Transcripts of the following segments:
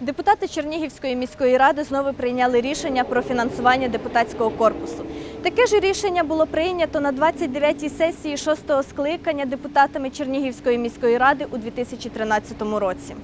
Депутати Чернігівської міської ради знову прийняли рішення про фінансування депутатського корпусу. Таке ж рішення було прийнято на 29-й сесії 6-го скликання депутатами Чернігівської міської ради у 2013 році.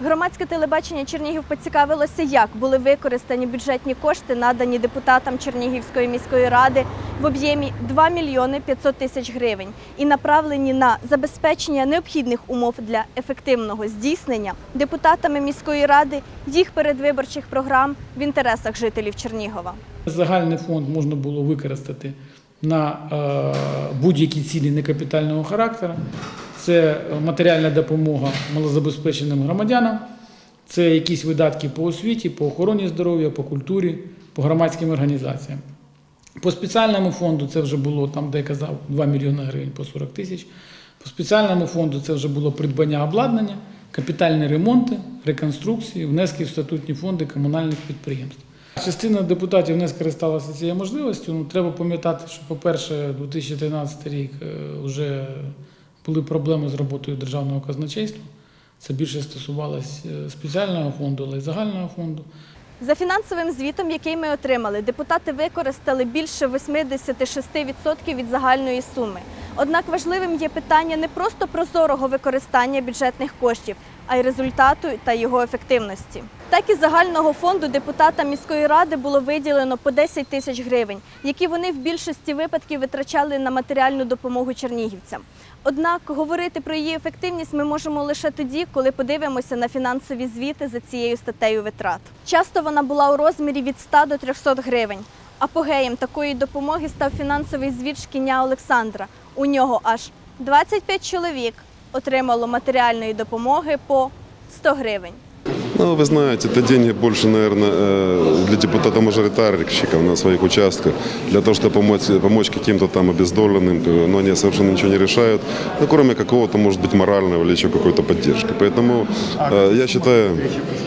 Громадське телебачення Чернігів поцікавилося, як були використані бюджетні кошти, надані депутатам Чернігівської міської ради в об'ємі 2 мільйони 500 тисяч гривень і направлені на забезпечення необхідних умов для ефективного здійснення депутатами міської ради їх передвиборчих програм в інтересах жителів Чернігова. Загальний фонд можна було використати на е, будь-які цілі некапітального характеру. Це матеріальна допомога малозабезпеченим громадянам, це якісь видатки по освіті, по охороні здоров'я, по культурі, по громадським організаціям. По спеціальному фонду це вже було там, де я казав, 2 мільйони гривень по 40 тисяч. По спеціальному фонду це вже було придбання обладнання, капітальні ремонти, реконструкції, внески в статутні фонди комунальних підприємств. Частина депутатів не скористалася цією можливістю. Ну, треба пам'ятати, що, по-перше, 2013 рік е, вже були проблеми з роботою державного казначейства. Це більше стосувалось е, спеціального фонду, але й загального фонду. За фінансовим звітом, який ми отримали, депутати використали більше 86% від загальної суми. Однак важливим є питання не просто прозорого використання бюджетних коштів, а й результату та його ефективності. Так із загального фонду депутатам міської ради було виділено по 10 тисяч гривень, які вони в більшості випадків витрачали на матеріальну допомогу чернігівцям. Однак говорити про її ефективність ми можемо лише тоді, коли подивимося на фінансові звіти за цією статтею витрат. Часто вона була у розмірі від 100 до 300 гривень. Апогеєм такої допомоги став фінансовий звіт шкіня Олександра. У нього аж 25 чоловік отримало матеріальної допомоги по 100 гривень. Ну, вы знаете, это деньги больше, наверное, э, для депутата-мажоритарщиков на своих участках, для того, чтобы помочь, помочь каким-то там обездоленным, но они совершенно ничего не решают, ну, кроме какого-то, может быть, морального или еще какой-то поддержки. Поэтому э, я считаю,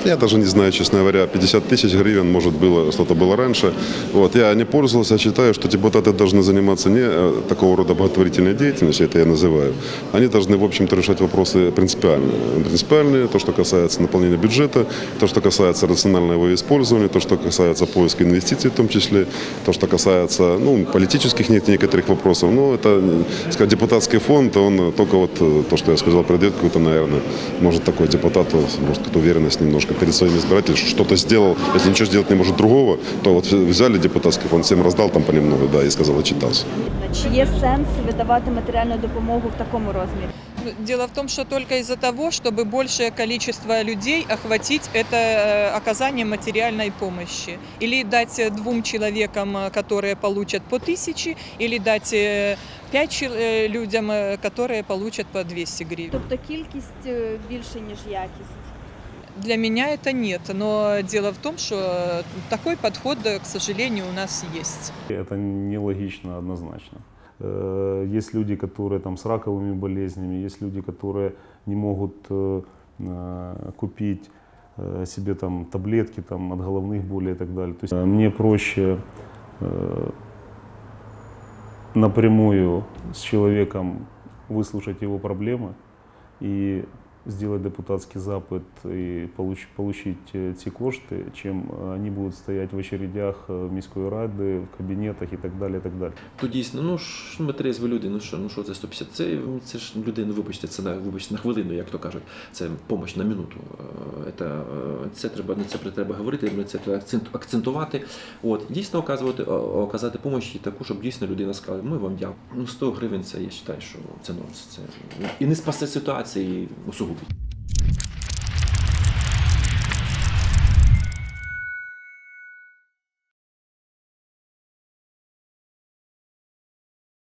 я даже не знаю, честно говоря, 50 тысяч гривен, может, было, что-то было раньше. Вот, я не пользовался, я считаю, что депутаты должны заниматься не э, такого рода благотворительной деятельностью, это я называю. Они должны, в общем-то, решать вопросы принципиальные. Принципиальные, то, что касается наполнения бюджета, то, что касается рационального его использования, то, что касается поиска инвестиций в том числе, то, что касается ну, политических нет- некоторых вопросов. Ну, это, э, сказать, депутатский фонд, он только вот э, то, что я сказал, придет какой-то, наверное, может такой депутат, может какую-то уверенность немножко перед своими избирателями, что что-то сделал, если ничего сделать не может другого, то вот взяли депутатский фонд, всем раздал там понемногу, да, и сказал, отчитался. Чи є сенс видавати матеріальну допомогу в такому розмірі? Дело в том, что только из-за того, чтобы большее количество людей охватить это э, оказание материальной помощи. Или дать э, двум человекам, э, которые получат по тысяче, или дать э, пять чел- э, людям, э, которые получат по 200 гривен. Тобто кількість е, більше ніж якість. Для меня это нет, но дело в том, что э, такой подход, э, к сожалению, у нас есть. Это нелогично однозначно. Э, Есть люди, которые там с раковыми болезнями, есть люди, которые не могут э, э, купить себе там таблетки там, от головных болей и так далее. То есть мне проще напрямую с человеком выслушать его проблемы и сделать депутатский запит и получ- получить э, ці кошти, чем э, они будут стоять в очередях э, в міської ради, в кабінетах і так далі. І так далі. То дійсно, ну ж ми трезві люди, ну що, ну що це 150? Це, це ж люди, ну вибачте, це на вибачте, на хвилину, як то кажуть, це допомога на минуту. Е, Це, е, це треба на це треба говорити, на це треба акцент- акцентувати. От дійсно оказувати о- оказати допомогу таку, щоб дійсно людина сказала, ми вам дякуємо. Ну 100 гривень це я вважаю, що це нонс. Це і не спасе ситуації, і movie.